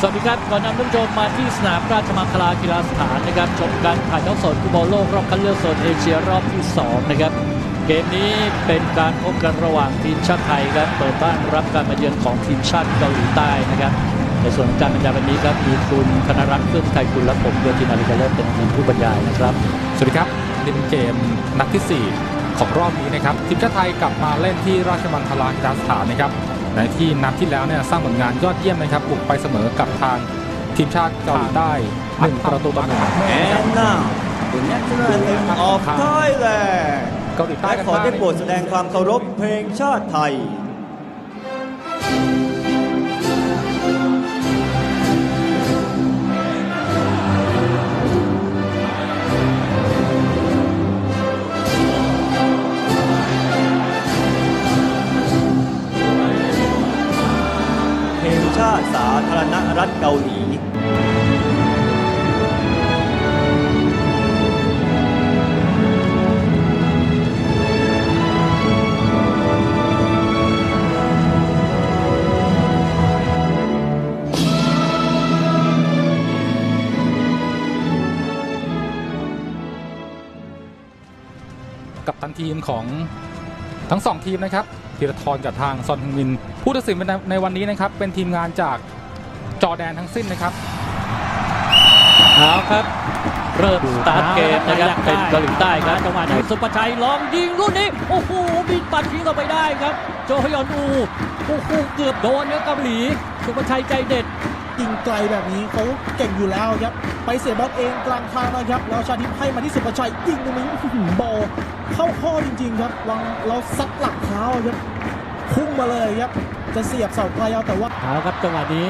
สวัสดีครับก่อนนำท่านผู้ชมมาที่สนามราชมังคลากีฬาสถานนะครับชมการถ่ายทอดสดฟุตบอลโลกรอบคัดเลือกโซนเอเชียรอบที่2นะครับเกมนี้เป็นการพบกันระหว่างทีมชาติไทยครับเปิดบ้านรับการมาเยือนของทีมชาติเกาหลีใต้นะครับในส่วนการบรรยายวันนี้ครับมีคุณธนรัตน์เฟื่อไทยคุณและผมโยธินาริกาเลเป็นทีมผู้บรรยายนะครับ สวัสดีครับนี่เป็นเกมนัดที่ 4 ของรอบนี้นะครับทีมชาติไทยกลับมาเล่นที่ราชมังคลากีฬาสถานนะครับ ในที่นัดที่แล้วเนี่ยสร้างผลงานยอดเยี่ยมนะครับบุกไปเสมอกับทางทีมชาติเกาหลีใต้หนึ่งประตูต่อหนึ่ง And now the national anthem of Thailand เกาหลีใต้และกันขอบ้างได้โปรดแสดงความเคารพเพลงชาติไทย สาธารณรัฐเกาหลีกับตันทีมของทั้งสองทีมนะครับธีรทรกับทางซอนฮึงมิน ผู้ตัดสินในวันนี้นะครับ เป็นทีมงานจาก จอร์แดนทั้งสิ้นนะครับ เอาครับ เริ่มสตาร์ทเกมนะครับ เป็นเกาหลีใต้ครับจังหวะนี้สุประชัยลองยิงลูกนี้ โอ้โหบินปัดทิ้งออกไปได้ครับ โจฮยอนอูโอ้โหเกือบโดนนะเกาหลี สุประชัยใจเด็ดยิงไกลแบบนี้เขาเก่งอยู่แล้วครับ ไปเสียบอลเองกลางทางนะครับ แล้วชาทิพย์ให้มาที่สุประชัยยิงตรงนี้อื้อหือบอลเข้าข้อจริง ๆ ครับวางแล้วซัดหลักเท้าครับพุ่งมาเลยครับ จะเสียบเสาไกลเอาแต่ว่าเอาครับจังหวะนี้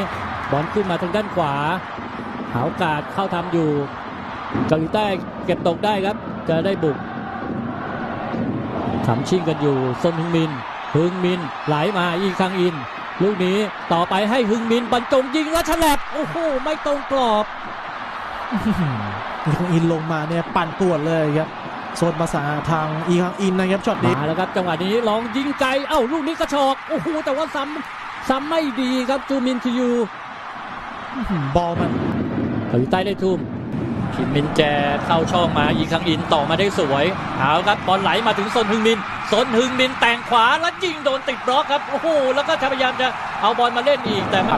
บอลขึ้นมาทางด้านขวา หาโอกาสเข้าทำอยู่เกาหลีใต้เก็บตกได้ครับ จะได้บุกขำชิงกันอยู่ซนฮึงมินฮึงมินไหลมาอีคังอิน ลูกนี้ต่อไปให้ฮึงมินบรรจงยิงแล้วฉลับโอ้โหไม่ตรงกรอบอีคังอินลงมาเนี่ยปั่นปวนเลยครับโซนภาษาทางอีคังอินนะครับช็อตนี้มาแล้วครับจังหวะนี้ลองยิงไกลเอ้าลูกนี้กระชอกโอ้โหแต่ว่าซ้ำซ้ำไม่ดีครับจูมินคิยู บอลมันเกาหลีใต้ได้ทุ่มคิมมินแจเข้าช่องมาอีคังอินต่อมาได้สวยเอาครับบอลไหลมาถึงซนฮึงมินซนฮึงมินแต่งขวาแล้วยิงโดนติดบล็อกครับโอ้โหแล้วก็พยายามจะเอาบอลมาเล่นอีกแต่ไม่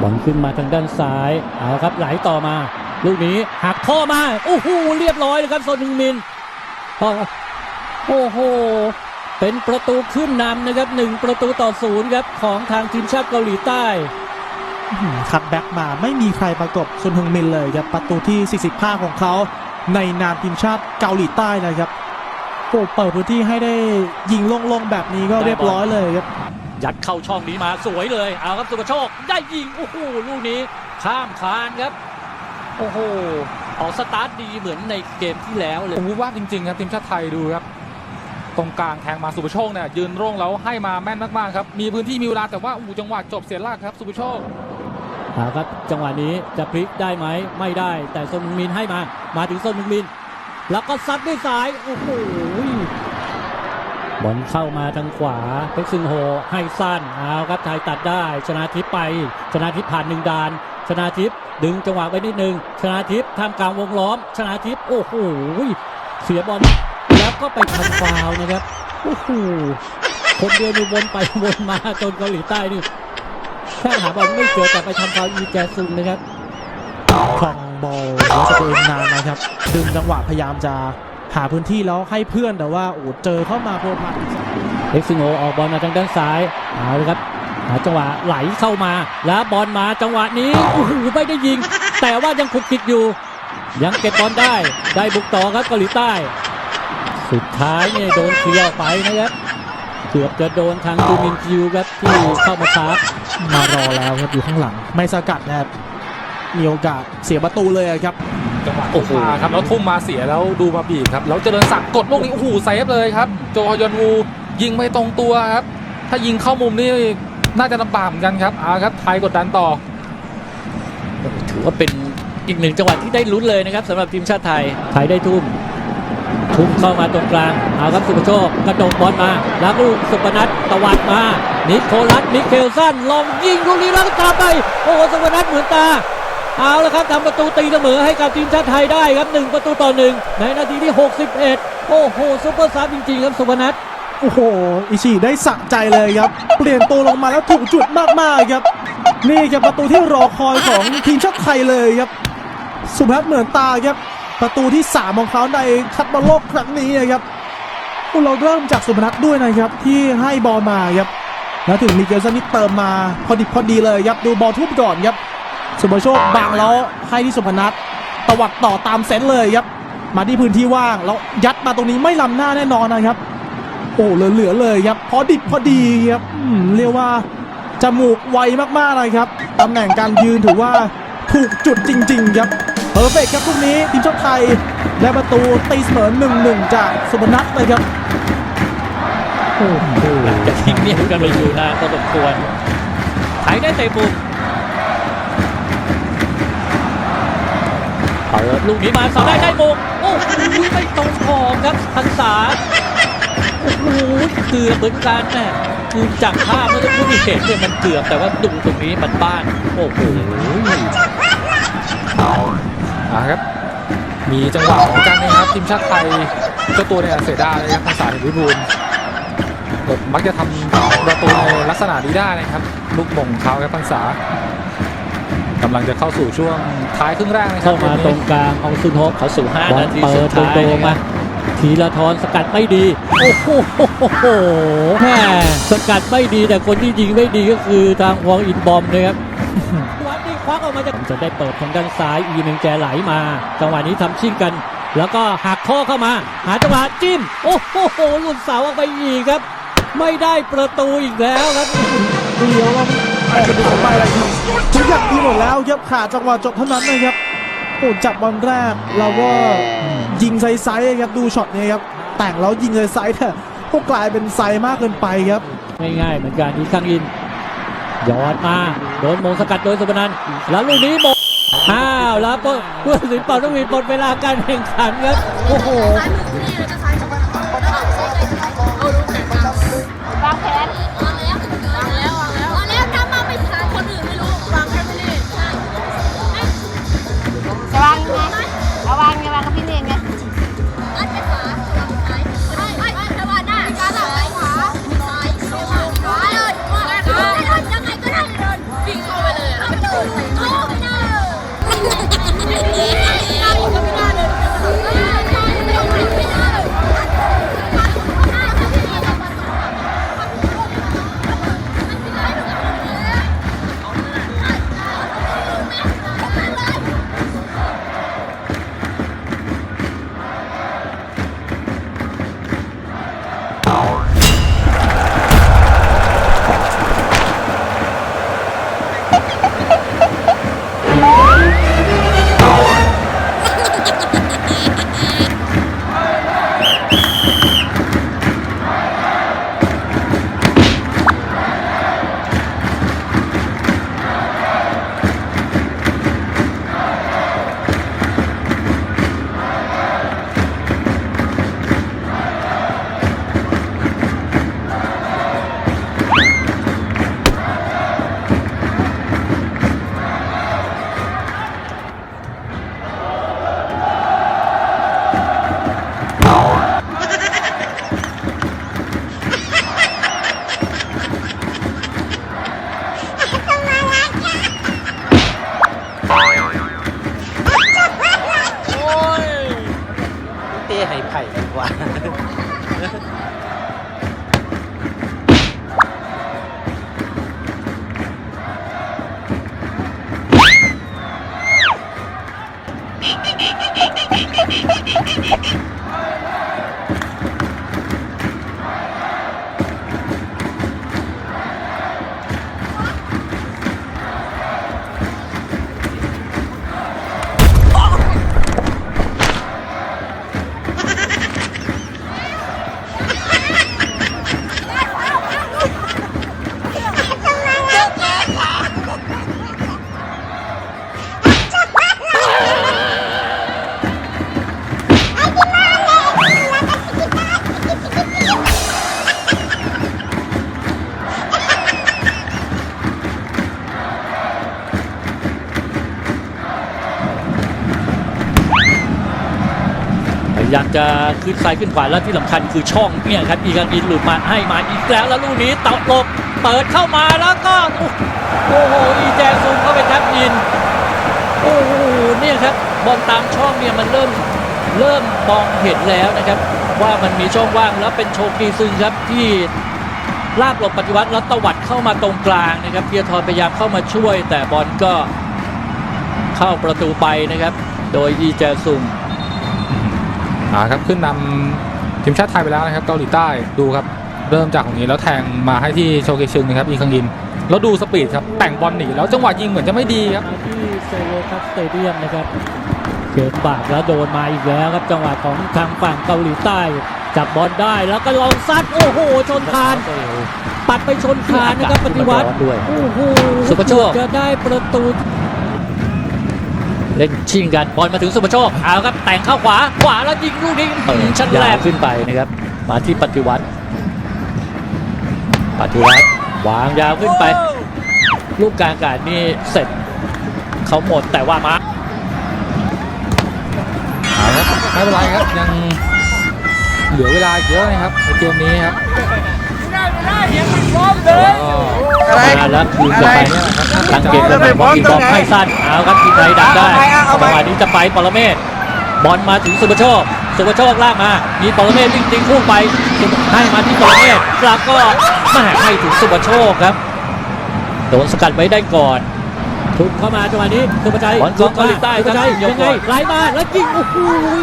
บอลขึ้นมาทางด้านซ้ายเอาครับไหลต่อมา ลูกนี้หักข้อมาโอ้โหเรียบร้อยเลยครับซนฮึงมินพอโอ้โหเป็นประตูขึ้นนำนะครับหนึ่งประตูต่อศูนย์ครับของทางทีมชาติเกาหลีใต้อื้อหือ คัดแบ็กมาไม่มีใครประกบซุนฮึงมินเลยครับประตูที่ 45 ของเขาในนามทีมชาติเกาหลีใต้นะครับโอ้เปิดพื้นที่ให้ได้ยิงโล่งๆแบบนี้ก็เรียบร้อยเลยครับ ยัดเข้าช่องนี้มาสวยเลยเอาครับสุภโชคได้ยิงโอ้โหลูกนี้ข้ามคานครับ โอ้โหออกสตาร์ทดีเหมือนในเกมที่แล้วเลยผมว่าจริงๆครับทีมชาติไทยดูครับตรงกลางแทงมาสุภโชคเนี่ยยืนโร่งแล้วให้มาแม่นมากๆครับมีพื้นที่มีเวลาแต่ว่าอู้จังหวะจบเสียหลักครับสุภโชค เอาครับจังหวะนี้จะพลิกได้ไหมไม่ได้ แต่ซนฮึงมินให้มา มาถึงซนฮึงมิน แล้วก็ซัดด้วยซ้ายโอ้โหบอลเข้ามาทางขวาเพชรซึงโฮให้สั้นเอาครับไทยตัดได้ ชนะทิพย์ไป ชนะทิพย์ผ่านหนึ่งดาน ชนะทิพย์ดึงจังหวะไว้นิดนึงชนะทิพย์ท่ามกลางวงล้อม ชนะทิพย์โอ้โหเสียบอลแล้วก็ไปทำฟาวนะครับโอ้โหคนเดียวนี่วนไปวนมาจนเกาหลีใต้นี่ แค่หาบอลไม่เจอแต่ไปทำฟาวล์อีแจซุนนะครับครองบอลแล้วจะตัวเองนานนะครับ ดึงจังหวะพยายามจะหาพื้นที่แล้วให้เพื่อนแต่ว่าโอ้เจอเข้ามาโพพาเอ็กซิโงออกบอลมาทางด้านซ้ายเอาเลยครับหาจังหวะไหลเข้ามาแล้วบอลมาจังหวะนี้โอ้โหไม่ได้ยิง แต่ว่ายังคุกคิกอยู่ ยังเก็บบอลได้ได้บุกต่อครับเกาหลีใต้ สุดท้ายเนี่ยโดนเคลียร์ไปนะครับ เกือบจะโดนทางจูมินคิวครับที่เข้ามาชาร์จมารอแล้วครับอยู่ข้างหลัง ไม่สกัดนะครับมีโอกาสเสียประตูเลยครับจังหวะทุ่มมาครับแล้วทุ่มมาเสียแล้วดูมาบีบครับแล้วเจริญศักดิ์กดลูกนี้โอ้โหเซฟเลยครับโจฮยอนวูยิงไม่ตรงตัวครับ ถ้ายิงเข้ามุมนี่น่าจะลำบากเหมือนกันครับเอาครับไทยกดดันต่อ ถือว่าเป็นอีกหนึ่งจังหวะที่ได้ลุ้นเลยนะครับสำหรับทีมชาติไทยไทยได้ทุ่ม ทุ่มเข้ามาตรงกลางเอาครับสุภโชคกระโดดบอลมาแล้วลูกสุปนัทตวัดมา นิโคลัสมิเคลสันลองยิงลูกนี้แล้วก็ตามไป โอ้โหสุปนัทเหมือนตา เอาละครับทำประตูตีเสมอให้กับทีมชาติไทยได้ครับ 1 ประตูต่อหนึ่งในนาทีที่ 61 โอ้โหซุปเปอร์ซับจริงๆครับสุพนัทโอ้โห อิชิได้สะใจเลยครับ เปลี่ยนตัวลงมาแล้วถูกจุดมากๆครับ นี่ครับประตูที่รอคอยของทีมชาติไทยเลยครับ สุภัทเหมือนตาครับ ประตูที่ 3 ของเขาในคัดบอลโลกครั้งนี้นะครับอ้เราเริ่มจากสุพนัทด้วยนะครับที่ให้บอลมาครับแล้วถึงมิเกลสันนี่เติมมาพอดีพอดีเลยครับดูบอลทุ่มก่อนครับสุภโชคบังแล้วให้ที่สุพนัทตวัดต่อตามเซนเลยครับมาที่พื้นที่ว่างแล้วยัดมาตรงนี้ไม่ล้ำหน้าแน่นอนนะครับ โอ้เหลือๆเลยครับพอดิบพอดีครับเรียกว่าจมูกไวมากๆเลยครับตำแหน่งการยืนถือว่าถูกจุดจริง ๆ ครับ อร์เฟกครับพรุ่งนี้ทีมชาติไทยได้ประตูตีเสมอ1-1จากสุพนัทเลยครับโอ้โหจะทิ้งเนียกันไปอยู่นานพอสมควรไทยได้เตะมุมเปิดลูกนี้มาสอได้ได้มุมโอ้โหไม่ตรงขอบครับพันษาโอ้โหเกือบเหมือนกันน่ะคือจากภาพเมื่อสักครู่ที่เห็นเนี่ยมันเกือบแต่ว่าดูตรงนี้มันบ้านโอ้โห อ่าครับ มีจังหวะเหมือนกันนะครับทีมชาติไทยเจ้าตัวเนี่ยเสียดายเลยครับภาษาถึงวิบูลย์แบบมักจะทำประตูในลักษณะนี้ได้นะครับ ลูกมงของเขาครับพันษากำลังจะเข้าสู่ช่วงท้ายครึ่งแรกนะครัเข้าบมาวันตรนี้งกลางของซุนฮบเขาสู่บอ5ลนาทีเปิสุดดท้ายโตๆมาทีละทอนสกัดไม่ดี โอ้โหแม่สกัดไม่ดีแต่คนที่ยิงไม่ดีก็คือทางวองอินบอมนะครับ วัดนี่ควักออกมาจากจะได้เปิดทางด้านซ้ายอีเมงแจไหลมา จังหวะนี้ทำชิ่งกัน แล้วก็หักข้อเข้ามา หาจังหวะจิ้ม โอ้โหหลุดเสาออกไปอีกครับ ไม่ได้ประตูอีกแล้วครับเดียวเราออกไปไปอะไรครับทุกอย่างดีหมดแล้วครับขาดจังหวะจบเท่านั้นนะครับโอ้จับบอลแรกเราก็ยิงไซส์ๆครับดูช็อตนี้ครับแต่งแล้วยิงไซส์ๆแต่ก็กลายเป็นไซส์มากเกินไปครับง่ายๆเหมือนกันอีกครั้งอิน ยอดมา โดนโมงสกัดโดยสุพนันแล้วลูกนี้โมงอ้าวแล้วก็ผู้สินเป่าต้องมีหมดเวลาการแข่งขันครับ โอ้โห ยายามจะขึ้นซ้ายขึ้นขวาแล้วที่สำคัญคือช่องเนี่ยครับอีกังอินหลุดมาให้มาอีกแล้วแล้วลูกนี้ตะลบเปิดเข้ามาแล้วก็โอ้โหอีแจซุงเข้าไปแทบอินโอ้โหเนี่ยครับบอลตามช่องเนี่ยมันเริ่มเริ่มมองเห็นแล้วนะครับ ว่ามันมีช่องว่างแล้วเป็นโชกีซึงครับที่ลาบหลบปฏิวัติแล้วตวัดเข้ามาตรงกลางนะครับเพียทรพยายามเข้ามาช่วย แต่บอลก็เข้าประตูไปนะครับ โดยอีแจซุง อ่าครับขึ้นนำทีมชาติไทยไปแล้วนะครับเกาหลีใต้ดูครับเริ่มจากตรงนี้แล้วแทงมาให้ที่โชเกชึงนะครับอีคังอินแล้วดูสปีดครับแต่งบอลหนีแล้วจังหวะยิงเหมือนจะไม่ดีครับที่เซโลคัสสเตเดียมนะครับเกิดบากแล้วโดนมาอีกแล้วครับจังหวะของทางฝั่งเกาหลีใต้ จับบอลได้แล้วก็ลองซัดโอ้โหชนคาน ปัดไปชนคานนะครับปฏิวัติโอ้โหสุภโชคจะได้ประตู เล่นชิงกันบอลมาถึงสุภโชคเอาครับแต่งเข้าขวาขวาแล้วยิงลูกนี้อื้อหือชั้นแรกขึ้นไปนะครับ มาที่ปฏิวัติ ปฏิวัติวางยาวขึ้นไป ลูกกลางอากาศนี่เสร็จเขาหมดแต่ว่ามาเอาครับไม่เป็นไรครับยังเหลือเวลาอีกเยอะนะครับในเกมนี้ครับ ก็มาแล้วคืนกลับไปทางเกมกลับไปบอลอีกบอลให้สั้นเอาครับทีมไทยดักได้จังหวะนี้จะไปปรเมศบอลมาถึงสุภโชคสุภโชคลากมา มีปรเมศวิ่งติงพุ่งไปให้มาที่ปรเมศแล้วก็แม่ให้ถึงสุภโชคครับโดนสกัดไว้ได้ก่อนทุบเข้ามาจังหวะนี้สุภชัยบอลของเกาหลีใต้ครับสุภชัยยกยังไงก่อนไหลมาแล้วยิงโอ้โห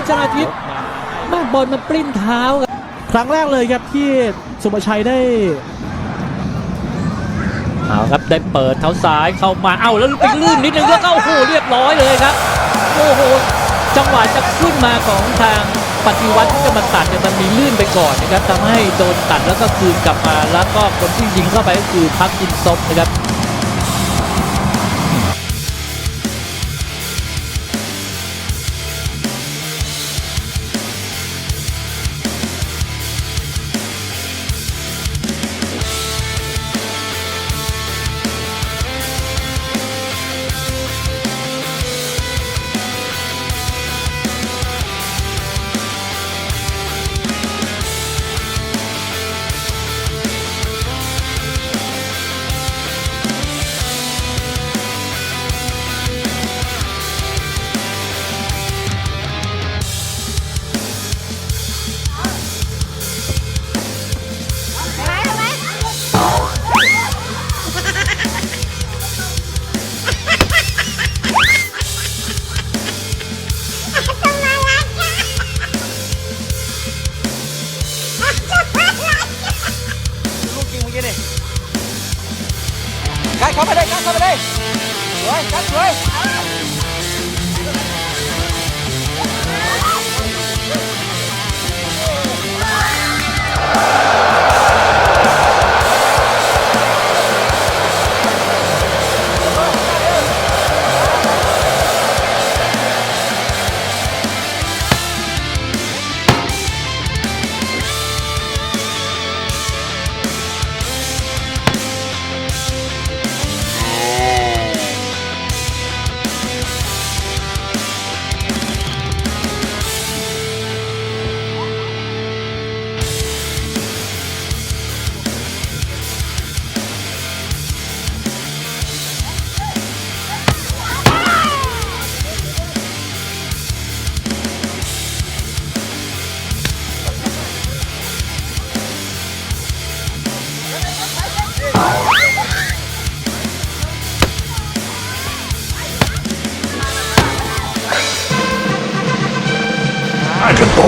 ชนะทิพย์แม่บอลมันปลิ้นเท้า ครั้งแรกเลยครับที่สุภชัยได้เอาครับได้เปิดเท้าซ้ายเข้ามาเอาแล้วไปลื่นนิดนึงแล้วก็โอ้โหเรียบร้อยเลยครับโอ้โหจังหวะจะขึ้นมาของทางปฏิวัติที่จะมาตัดเนี่ยมันมีลื่นไปก่อนนะครับทำให้โดนตัดแล้วก็คืนกลับมาแล้วก็คนที่ยิงเข้าไปก็คือพักอินซบนะครับ สวย second thought.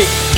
กั